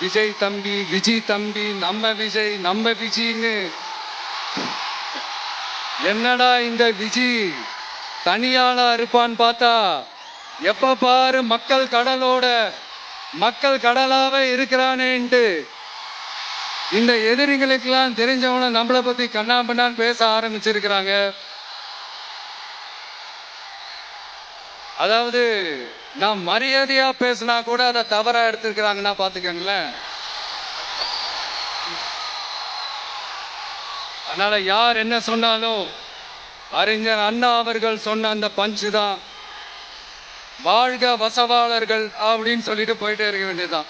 விஜய் தம்பி விஜய் தம்பி நம்ம விஜய் நம்ம விஜய்னு என்னடா இந்த விஜய் தனியாளா இருப்பான்னு பார்த்தா எப்ப பாரு மக்கள் கடலோட மக்கள் கடலாவே இருக்கிறானேன்ட்டு. இந்த எதிரிகளுக்கெல்லாம் தெரிஞ்சவன நம்மளை பத்தி கண்ணாம்பண்ணான்னு பேச ஆரம்பிச்சிருக்கிறாங்க. அதாவது நான் மரியாதையா பேசினா கூட அதை தவறா எடுத்துக்கிறாங்கன்னா பாத்துக்கோங்களேன் அதனால யார் என்ன சொன்னாலும் அறிஞர் அண்ணா அவர்கள் சொன்ன அந்த பஞ்சு தான். வாழ்க வசவாளர்கள் அப்படின்னு சொல்லிட்டு போயிட்டே இருக்க வேண்டியதுதான்.